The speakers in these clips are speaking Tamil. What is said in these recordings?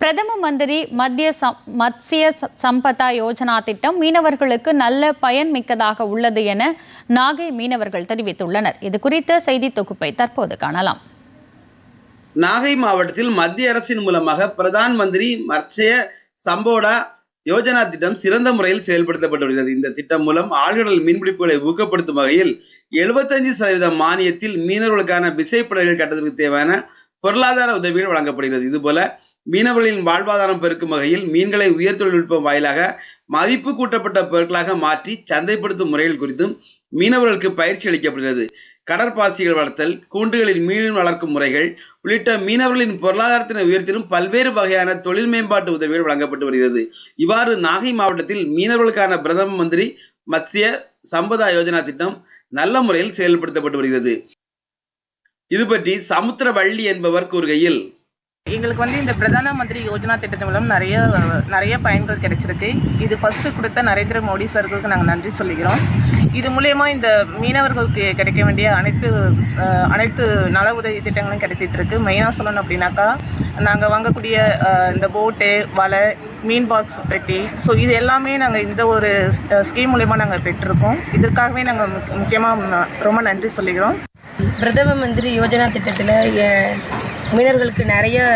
பிரதம மந்திரி மத்திய சம்- ச- சம்பதா யோஜனா திட்டம் மீனவர்களுக்கு நல்ல பயன் மிக்கதாக உள்ளது என நாகை மீனவர்கள் தெரிவித்துள்ளனர். இது குறித்த செய்தி தொகுப்பை தற்போது காணலாம். நாகை மாவட்டத்தில் மத்திய அரசின் மூலமாக பிரதான் மந்திரி மத்ஸ்ய சம்போடா யோஜனா திட்டம் சிறந்த முறையில் செயல்படுத்தப்பட்டு வருகிறது இந்த திட்டம் மூலம் ஆழ்கடல் மீன்பிடிப்புகளை ஊக்கப்படுத்தும் வகையில் 75% சதவீத மானியத்தில் மீனவர்களுக்கான விசைப்படகுகள் கட்டத்திற்கு தேவையான பொருளாதார உதவிகள் வழங்கப்படுகிறது. இதுபோல மீனவர்களின் வாழ்வாதாரம் பெருக்கும் வகையில் மீன்களை உயர் தொழில்நுட்பம் வாயிலாக மதிப்பு கூட்டப்பட்ட பொருட்களாக மாற்றி சந்தைப்படுத்தும் முறைகள் குறித்தும் மீனவர்களுக்கு பயிற்சி அளிக்கப்படுகிறது. கடற்பாசிகள் வளர்த்தல் கூண்டுகளில் மீன் வளர்க்கும் முறைகள் உள்ளிட்ட மீனவர்களின் பொருளாதாரத்தினை உயர்த்திலும் பல்வேறு வகையான தொழில் மேம்பாட்டு உதவிகள் வழங்கப்பட்டு வருகிறது. இவ்வாறு நாகை மாவட்டத்தில் மீனவர்களுக்கான பிரதம மந்திரி மத்திய சம்பதா யோஜனா திட்டம் நல்ல முறையில் செயல்படுத்தப்பட்டு வருகிறது. இது பற்றி சமுத்திரவள்ளி என்பவர் கூறுகையில் எங்களுக்கு வந்து இந்த பிரதான மந்திரி யோஜனா திட்டத்தின் மூலம் நிறைய நிறைய பயன்கள் கிடைச்சிருக்கு. இது ஃபஸ்ட்டு கொடுத்த நரேந்திர மோடி சார்களுக்கு நாங்கள் நன்றி சொல்லிக்கிறோம். இது மூலயமா இந்த மீனவர்களுக்கு கிடைக்க வேண்டிய அனைத்து அனைத்து நல உதவி திட்டங்களும் கிடைச்சிட்டு இருக்கு மெயினாக சொல்லணும் அப்படின்னாக்கா நாங்கள் வாங்கக்கூடிய இந்த போட்டு வலை மீன் பாக்ஸ் பெட்டி. ஸோ இது எல்லாமே நாங்கள் இந்த ஒரு ஸ்கீம் மூலயமா நாங்கள் பெற்றிருக்கோம். இதற்காகவே நாங்கள் முக்கியமாக ரொம்ப நன்றி சொல்லிக்கிறோம். பிரதம மந்திரி யோஜனா திட்டத்தில் மீனவர்களுக்கு நிறைய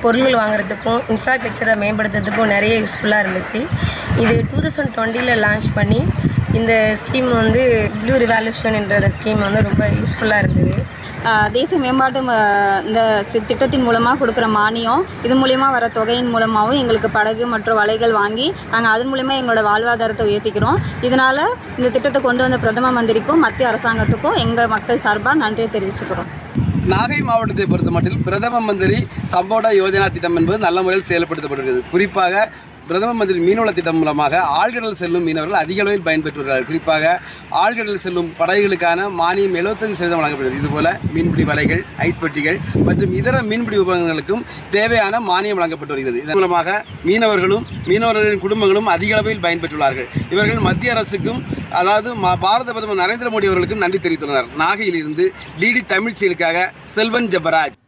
பொருள்கள் வாங்குறதுக்கும் இன்ஃப்ராஸ்ட்ரக்சரை மேம்படுத்துறதுக்கும் நிறைய யூஸ்ஃபுல்லாக இருந்துச்சு. இது டூ தௌசண்ட் டுவெண்ட்டியில் லான்ச் பண்ணி இந்த ஸ்கீம் வந்து ப்ளூ ரிவால்யூஷன்ன்ற ஸ்கீம் வந்து ரொம்ப யூஸ்ஃபுல்லாக இருந்தது. தேசிய மேம்பாட்டு ம- இந்த திட்டத்தின் மூலமாக கொடுக்குற மானியம் இது மூலயமா வர தொகையின் மூலமாகவும் எங்களுக்கு படகு மற்றும் வலைகள் வாங்கி நாங்கள் அதன் மூலியமா எங்களோட வாழ்வாதாரத்தை உயர்த்திக்கிறோம். இதனால் இந்த திட்டத்தை கொண்டு வந்த பிரதம மந்திரிக்கும் மத்திய அரசாங்கத்துக்கும் எங்கள் மக்கள் சார்பாக நன்றியை தெரிவிச்சுக்கிறோம். நாகை மாவட்டத்தை பொறுத்த மட்டில் பிரதம மந்திரி சம்போடா யோஜனா திட்டம் என்பது நல்ல முறையில் செயல்படுத்தப்படுகிறது குறிப்பாக பிரதம மந்திரி மீனவள திட்டம் மூலமாக ஆழ்கடல் செல்லும் மீனவர்கள் அதிக அளவில் பயன்பெற்று வருகிறார்கள் குறிப்பாக ஆழ்கடல் செல்லும் படகுகளுக்கான மானியம் 75% சதவீதம் வழங்கப்படுகிறது. இதுபோல மீன்பிடி வலைகள் ஐஸ் பெட்டிகள் மற்றும் இதர மீன்பிடி உபகரணங்களுக்கும் தேவையான மானியம் வழங்கப்பட்டு வருகிறது. இதன் மூலமாக மீனவர்களும் மீனவர்களின் குடும்பங்களும் அதிக அளவில் பயன்பெற்றுள்ளார்கள். இவர்கள் மத்திய அரசுக்கும் அதாவது ம- பாரத பிரதமர் நரேந்திர மோடி அவர்களுக்கும் நன்றி தெரிவித்துள்ளனர் நாகையிலிருந்து டிடி தமிழ் செயலுக்காக செல்வன் ஜபராஜ்.